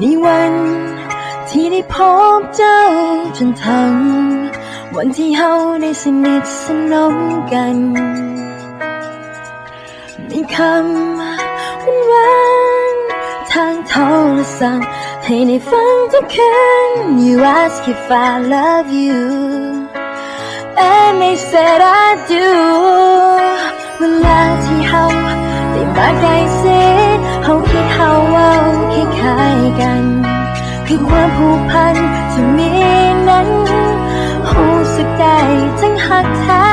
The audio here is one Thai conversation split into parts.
ในวันที่ได้พบเจ้าจนทั้ง วันที่เฮาได้สนิทสนมกันในคำวันวานทางโทรศัพท์ให้ได้ฟังทุกคืน You ask if I love you and they said I do เวลาที่เฮาได้มาใกล้ชิดเฮา คือความผูกพันที่มีนั้นรู้สึกได้ทั้งหักแท้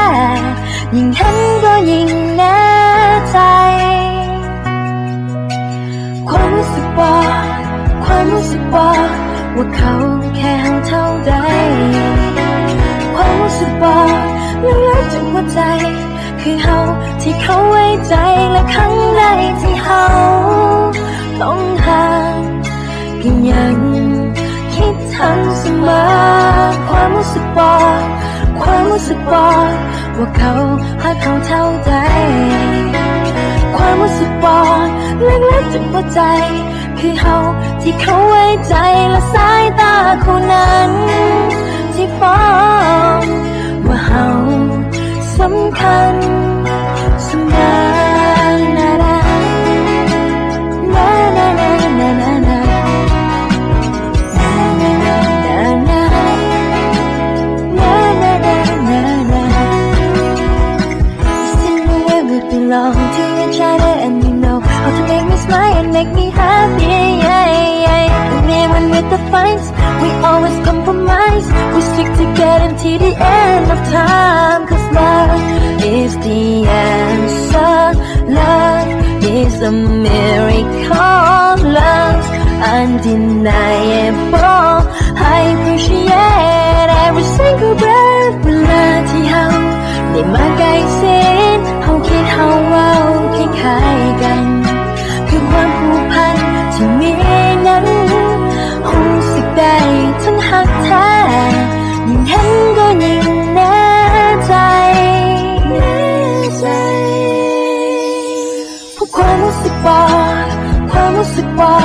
ยิ่งเห็นก็ยิ่งแน่ใจ ความรู้สึกบอกความรู้สึกบอกว่าเขาแค่เฮาเท่าใด ความรู้สึกบอกลึกๆจากหัวใจ คือเฮาที่เขาไว้ใจและครั้งใดที่เฮาต้อง คิดถึงเสมอความรู้สึกว่าความรู้สึกว่าว่าเขาหาเขาเท่าใดความรู้สึกบอกเล็กๆจากหัวใจ คือเขาที่เขาไว้ใจและสายตาคู่นั้น happy yeah, yeah. And even with the fights we always compromise we stick together till the end of time cause love is the answer love is a miracle love's undeniable I appreciate every single breath เวลาที่เฮา ได้มาใกล้ชิดเฮาคิดเฮาเว้าคล้ายๆกัน คือ ความรู้สึกว่าความรู้สึกว่า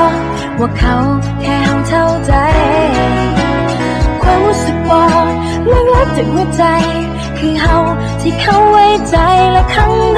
ว่าเขาแค่เฮาเท่าใจ ความรู้สึกว่าเลึกๆจากหัวใจ คือเฮาที่เขาไว้ใจและครั้งใด